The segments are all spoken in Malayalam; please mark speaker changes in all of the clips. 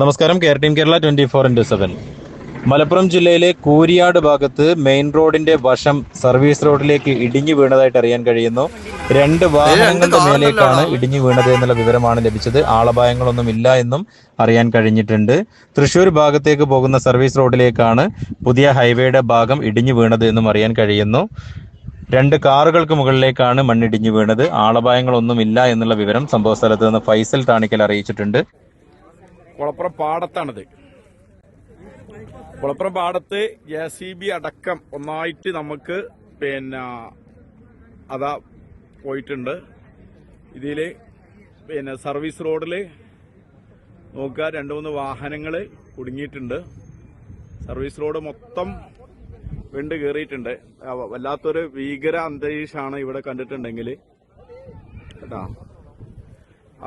Speaker 1: നമസ്കാരം. Care team Kerala twenty four into seven Malappuram ജില്ലയിലെ കൂരിയാട് ഭാഗത്ത് മെയിൻ റോഡിന്റെ വശം സർവീസ് റോഡിലേക്ക് ഇടിഞ്ഞു വീണതായിട്ട് അറിയാൻ കഴിയുന്നു. രണ്ട് വാഹനങ്ങളുടെ മേലേക്കാണ് ഇടിഞ്ഞു വീണത് എന്നുള്ള വിവരമാണ് ലഭിച്ചത്. ആളപായങ്ങളൊന്നും ഇല്ല എന്നും അറിയാൻ കഴിഞ്ഞിട്ടുണ്ട്. തൃശൂർ ഭാഗത്തേക്ക് പോകുന്ന സർവീസ് റോഡിലേക്കാണ് പുതിയ ഹൈവേയുടെ ഭാഗം ഇടിഞ്ഞു വീണത് എന്നും അറിയാൻ കഴിയുന്നു. രണ്ട് കാറുകൾക്ക് മുകളിലേക്കാണ് മണ്ണിടിഞ്ഞു വീണത്. ആളപായങ്ങളൊന്നും ഇല്ല എന്നുള്ള വിവരം സംഭവ സ്ഥലത്ത് നിന്ന് ഫൈസൽ താണിക്കൽ അറിയിച്ചിട്ടുണ്ട്.
Speaker 2: കുളപ്പുറം പാടത്താണിത്. കുളപ്പുറം പാടത്ത് ജെ സി ബി അടക്കം ഒന്നായിട്ട് നമുക്ക് പിന്നെ അതാ പോയിട്ടുണ്ട്. ഇതിൽ പിന്നെ സർവീസ് റോഡിൽ നോക്കുക രണ്ട് മൂന്ന് വാഹനങ്ങൾ കുടുങ്ങിയിട്ടുണ്ട്. സർവീസ് റോഡ് മൊത്തം വെണ്ട് കയറിയിട്ടുണ്ട് വല്ലാത്തൊരു ഭീകര അന്തരീക്ഷമാണ് ഇവിടെ കണ്ടിട്ടുണ്ടെങ്കിൽ കേട്ടാ?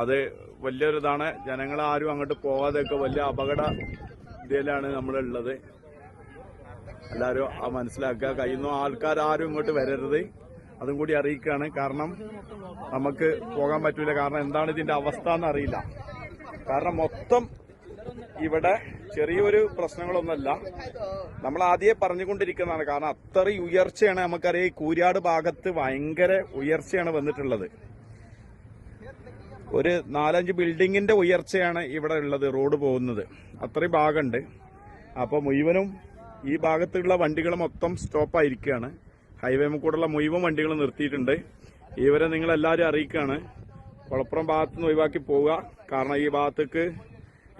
Speaker 2: അത് വലിയൊരിതാണ്. ജനങ്ങളാരും അങ്ങോട്ട് പോകാതെയൊക്കെ വലിയ അപകട ഇതിലാണ് നമ്മളുള്ളത്. എല്ലാവരും ആ മനസ്സിലാക്കുക. കഴിയുന്ന ആൾക്കാർ ആരും ഇങ്ങോട്ട് വരരുത്. അതും കൂടി അറിയിക്കുകയാണ്. കാരണം നമുക്ക് പോകാൻ പറ്റൂല. കാരണം എന്താണ് ഇതിന്റെ അവസ്ഥ എന്നറിയില്ല കാരണം മൊത്തം ഇവിടെ ചെറിയൊരു പ്രശ്നങ്ങളൊന്നുമല്ല. നമ്മൾ ആദ്യമേ പറഞ്ഞുകൊണ്ടിരിക്കുന്നതാണ്. കാരണം അത്രയും ഉയർച്ചയാണ് നമുക്കറിയാം. ഈ കൂരാട് ഭാഗത്ത് ഭയങ്കര ഉയർച്ചയാണ് വന്നിട്ടുള്ളത്. ഒരു നാലഞ്ച് ബിൽഡിങ്ങിന്റെ ഉയർച്ചയാണ് ഇവിടെ ഉള്ളത് റോഡ് പോകുന്നത്. അത്രയും ഭാഗമുണ്ട്. അപ്പോൾ മുഴുവനും ഈ ഭാഗത്തുള്ള വണ്ടികൾ മൊത്തം സ്റ്റോപ്പ് ആയിരിക്കുകയാണ്. ഹൈവേ കൂടെയുള്ള മുഴുവൻ വണ്ടികൾ നിർത്തിയിട്ടുണ്ട്. ഇവരെ നിങ്ങൾ എല്ലാവരും അറിയിക്കുകയാണ്. കുളപ്പുറം ഭാഗത്ത് നിന്ന് ഒഴിവാക്കി പോവുക. കാരണം ഈ ഭാഗത്തേക്ക്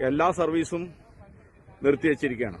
Speaker 2: എല്ലാ സർവീസും നിർത്തി വെച്ചിരിക്കുകയാണ്.